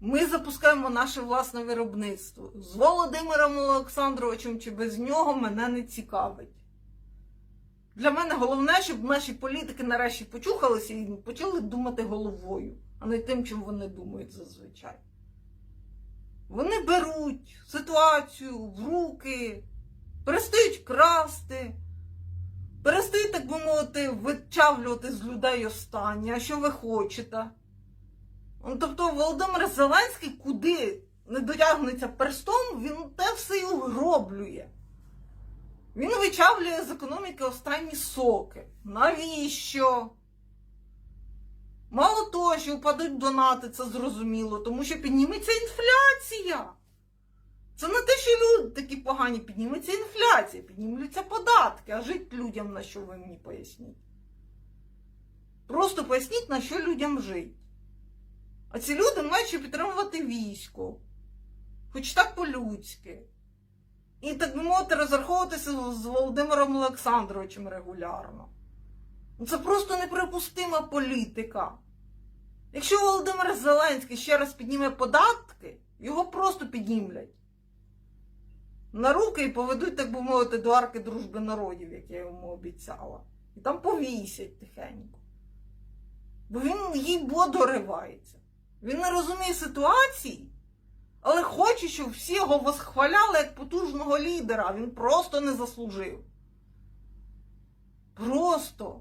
Ми запускаємо наше власне виробництво. З Володимиром Олександровичем чи без нього мене не цікавить. Для мене головне, щоб наші політики нарешті почухалися і почали думати головою, а не тим, чим вони думають зазвичай. Вони беруть ситуацію в руки, перестають красти, перестають, так би мовити, вичавлювати з людей останнє, що ви хочете. Ну, Тобто Володимир Зеленський куди не дотягнеться перстом, він те все і угроблює. Він вичавлює з економіки останні соки. Навіщо? Мало того, що впадуть донати, це зрозуміло, тому що підніметься інфляція. Це не те, що люди такі погані, підніметься інфляція, піднімуться податки, а жити людям на що ви мені поясніть? Просто поясніть, на що людям жити. А ці люди мають підтримувати військо, хоч так по-людськи. І так би мовити, розраховуватися з Володимиром Олександровичем регулярно. Ну, Це просто неприпустима політика. Якщо Володимир Зеленський ще раз підніме податки, його просто піднімлять на руки і поведуть, так би мовити, до арки дружби народів, як я йому обіцяла. І там повісять тихенько. Бо він їй бо доривається. Він не розуміє ситуації, але хоче, щоб всі його восхваляли як потужного лідера, він просто не заслужив. Просто